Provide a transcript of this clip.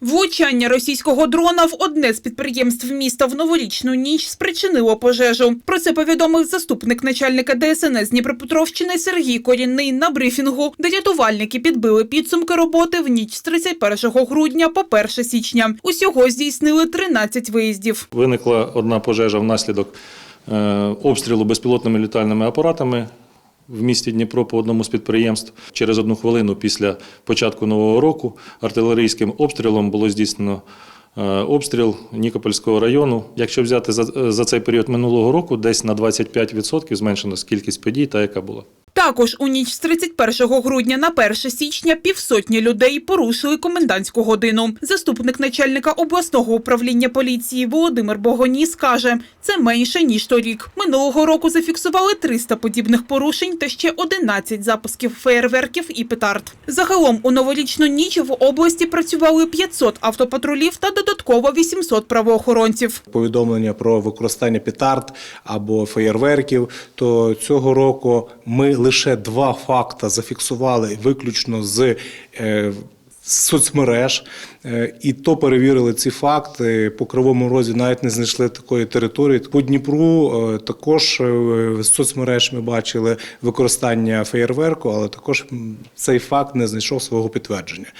Влучання російського дрона в одне з підприємств міста в новорічну ніч спричинило пожежу. Про це повідомив заступник начальника ДСНС Дніпропетровщини Сергій Корінний на брифінгу, де рятувальники підбили підсумки роботи в ніч з 31 грудня по 1 січня. Усього здійснили 13 виїздів. Виникла одна пожежа внаслідок е, обстрілу безпілотними літальними апаратами в місті Дніпро по одному з підприємств. Через одну хвилину після початку нового року артилерійським обстрілом було здійснено е, обстріл Нікопольського району. Якщо взяти за, за цей період минулого року, десь на 25% зменшено кількість подій, та яка була. Також у ніч з 31 грудня на 1 січня півсотні людей порушили комендантську годину. Заступник начальника обласного управління поліції Володимир Богоніс каже, це менше ніж торік. Минулого року зафіксували 300 подібних порушень та ще 11 запусків феєрверків і петард. Загалом у новорічну ніч в області працювали 500 автопатрулів та додатково 800 правоохоронців. повідомлення про використання петард або феєрверків, то цього року ми лише два факти зафіксували виключно з е, соцмереж, Е, і то перевірили ці факти. По кривому розі навіть не знайшли такої території. По Дніпру е, також з соцмереж ми бачили використання феєрверку, але також цей факт не знайшов свого підтвердження.